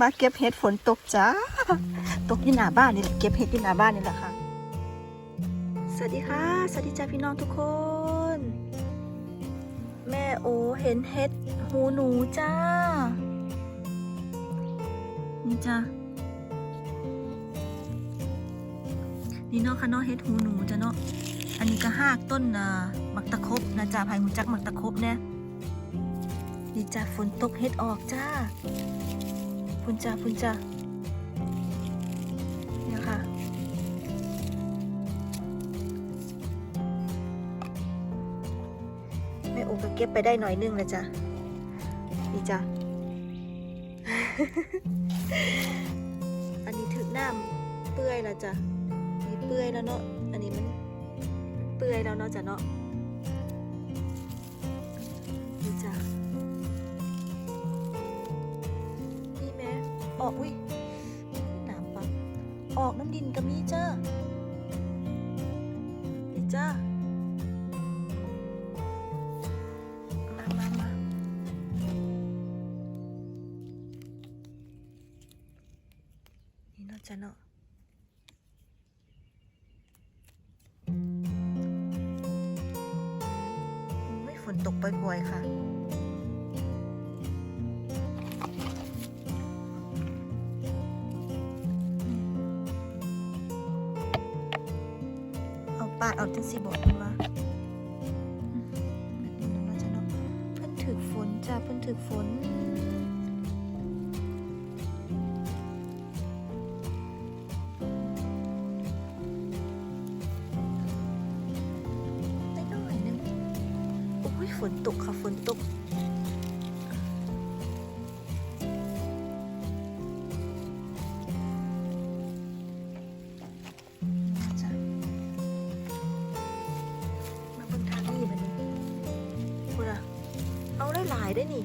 มาเก็บเห็ดฝนตกจ้า ตกที่หน้าบ้านนี่แหละเก็บเห็ดที่หน้าบ้านนี่แหละค่ะ สวัสดีค่ะ สวัสดีจ้าพี่น้องทุกคน แม่โอเห็นเห็ดหูหนูจ้า นี่จ้านี่เนาะค่ะเนาะเห็ดหูหนูจ้ะเนาะ อันนี้ก็หากต้นนะมักตะครบนะจ้าภายหูจักมักตะครบเนี่ยนี่จ้าฝนตกเห็ดออกจ้า พุ่นจ้าพุ่นจ้าเนี่ยค่ะ แม่โอก็เก็บไปได้หน่อยนึงล้วจ้ะนี่จ้ะอันนี้ถึงน้ำเปื่อยแล้วจ้ะนี่เปื่อยแล้วเนาะอันนี้มันเปื่อยแล้วเนาะจ้ะเนาะ ออกอุ้ยน้ำปักออกน้ำดินก็มีเจ้านี่จ้ามามามานี่เนาะจ้ะเนาะไม่ฝนตกปล่อยๆค่ะ ปาดเอาจังสิบอกมันว่าแบบนี้เนาจะเนาะเพิ่นถึกฝนจ้าเพิ่นถึกฝนได้หน่อยหนึงโอ้ยฝนตกค่ะฝนตก หลายได้นี่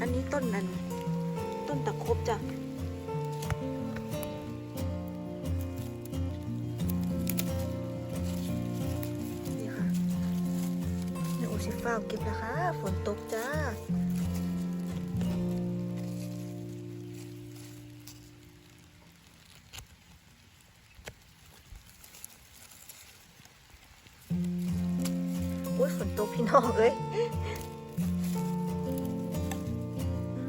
อันนี้ต้นนั้น ต้นตะครบจ้ะนี่ค่ะเดี๋ยวโอชิฟ้าวเก็บนะคะ ฝนตกจ้า ฝนตกพี่น้องเอ้ย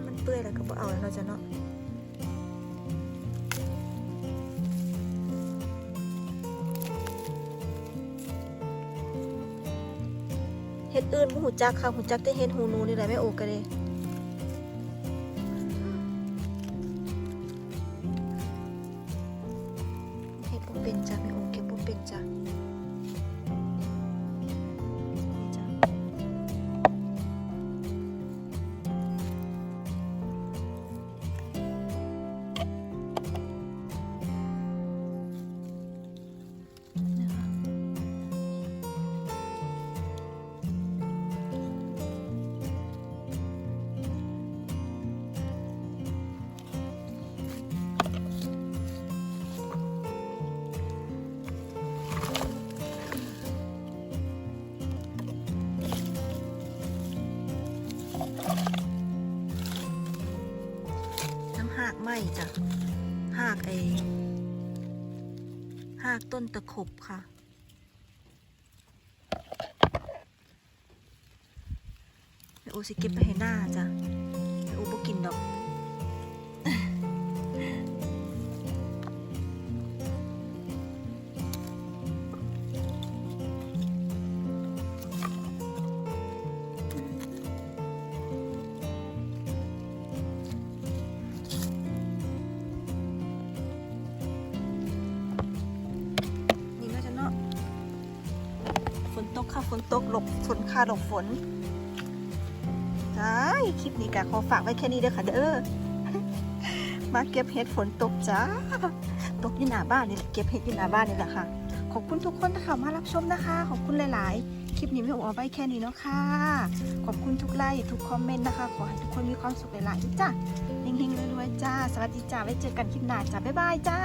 มันเปื่อยแล้วก็บ่เอาแล้วเนาจะเนาะเฮ็ดอื่นบ่หูจักค่ะหูจักแต่เฮ็ดหูนูนี่แหละแม่โอกะเด้เฮ็ดบ่เป็นจ้ะ จ้ะหากไอหากต้นตะขบค่ะ โอสิเก็บไปให้หน้าจ้ะโอบ่กินดอก นตกค่ะฝนตกหลบฝนค่ะหลบฝนใช่คลิปนี้กะขอฝากไว้แค่นี้เด้อค่ะเด้อมาเก็บเห็ดฝนตกจ้าตกที่หน้าบ้านนี่แหละเก็บเห็ดที่หน้าบ้านนี่แหละค่ะ ขอบคุณทุกคนนะคะมารับชมนะคะ ขอบคุณหลาย ๆ คลิปนี้ไม่เอาไว้แค่นี้เนาะค่ะ ขอบคุณทุกไลค์ทุกคอมเมนต์นะคะ ขอให้ทุกคนมีความสุขหลาย ๆ จ้าเฮงๆรวยๆจ้า สวัสดีจ้า ไว้เจอกันคลิปหน้าจ้า บ๊ายบายจ้า